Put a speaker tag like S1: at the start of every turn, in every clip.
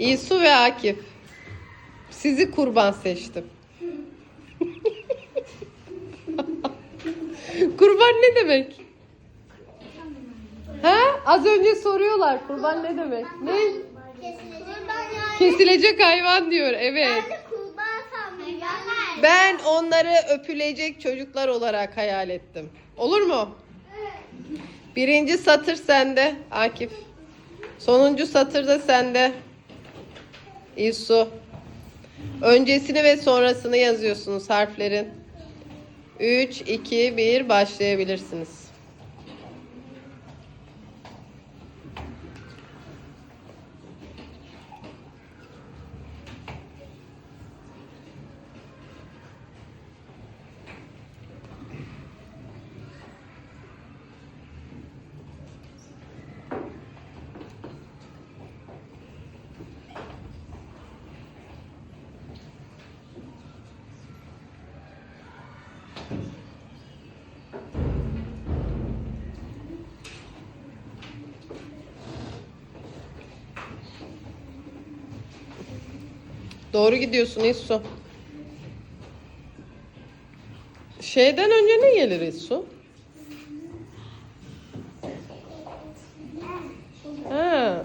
S1: İsu ve Akif. Sizi kurban seçtim. kurban ne demek? Ha? Az önce soruyorlar kurban ne demek? Ne? Kesilecek hayvan diyor. Evet. Ben onları öpülecek çocuklar olarak hayal ettim. Olur mu? Birinci satır sende Akif. Sonuncu satır da sende. İsu. Öncesini ve sonrasını yazıyorsunuz harflerin. 3, 2, 1 başlayabilirsiniz. Doğru gidiyorsun İsu. Şeyden önce ne gelir İsu? Ha.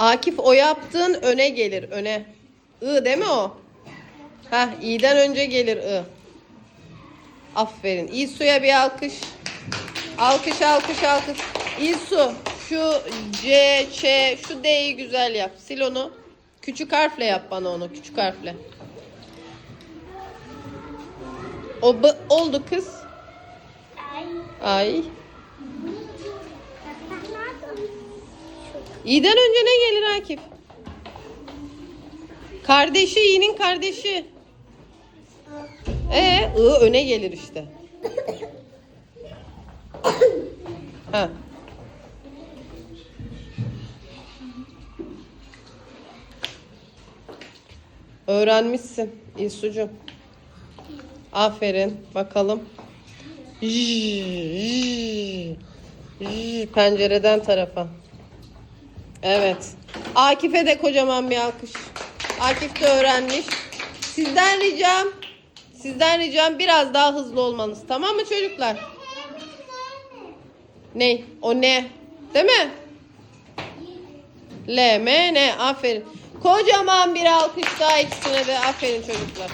S1: Akif o yaptığın öne gelir öne. I değil mi o? Heh i'den önce gelir I. Aferin. İsu'ya bir alkış. Alkış alkış alkış. İsu şu C, Ç, şu D'yi güzel yap. Sil onu. Küçük harfle yap bana onu. Küçük harfle. O B oldu kız. Ay. İ'den önce ne gelir Akif? Kardeşi İ'nin kardeşi. E I öne gelir işte. ha. Öğrenmişsin İsucuğum. Aferin. Bakalım. Jjj, jjj, Pencereden tarafa. Evet. Akif'e de kocaman bir alkış. Akif de öğrenmiş. Sizden ricam, sizden ricam biraz daha hızlı olmanız. Tamam mı çocuklar? Ne? O ne? Değil mi? L, M, N. Aferin. Kocaman bir alkış daha ikisine de. Aferin çocuklar.